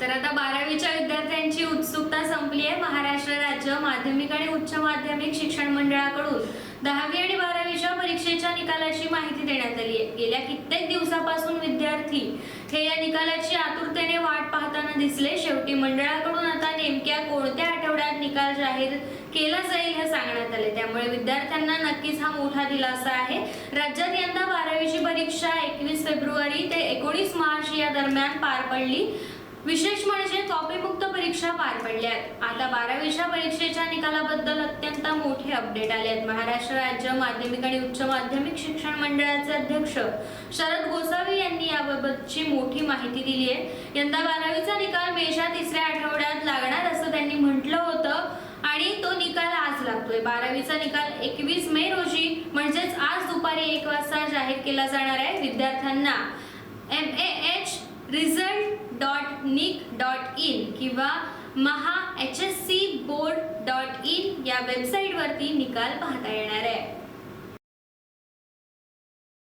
तर आता बारावीच्या विद्यार्थ्यांची उत्सुकता संपली आहे. महाराष्ट्र राज्य माध्यमिक आणि उच्च माध्यमिक शिक्षण मंडळाकडून दहावी आणि बारावीच्या परीक्षेच्या निकालाची माहिती देण्यात आली आहे. गेल्या कित्येक दिवसापासून विद्यार्थी हे या निकालाची आतुरतेने वाट पाहताना दिसले. शेवटी मंडळाकडून आता नेमक्या कोणत्या आठवड्यात निकाल जाहीर केला जाईल हे सांगण्यात आले. त्यामुळे विद्यार्थ्यांना नक्कीच हा मोठा दिलासा आहे. राज्यात यंदा बारावीची परीक्षा एकवीस फेब्रुवारी ते एकोणीस मार्च या दरम्यान पार पडली. विशेष म्हणजे कॉपीमुक्त परीक्षा पार पडल्या आहेत. आता बारावीच्या परीक्षेच्या निकालाबद्दल अत्यंत मोठे अपडेट आले आहेत. महाराष्ट्र राज्य माध्यमिक आणि उच्च माध्यमिक शिक्षण मंडळाचे अध्यक्ष शरद गोसावी यांनी याबाबतची मोठी माहिती दिली आहे. यंदा बारावीचा निकाल मेच्या तिसऱ्या आठवड्यात लागणार असं त्यांनी म्हटलं होतं आणि तो निकाल आज लागतोय. बारावीचा निकाल एकवीस मे रोजी म्हणजेच आज दुपारी एक वाजता जाहीर केला जाणार आहे. विद्यार्थ्यांना M A H result nic dot in किंवा Maha H S C board dot in या वेबसाईटवरती निकाल पाहता येणार आहे.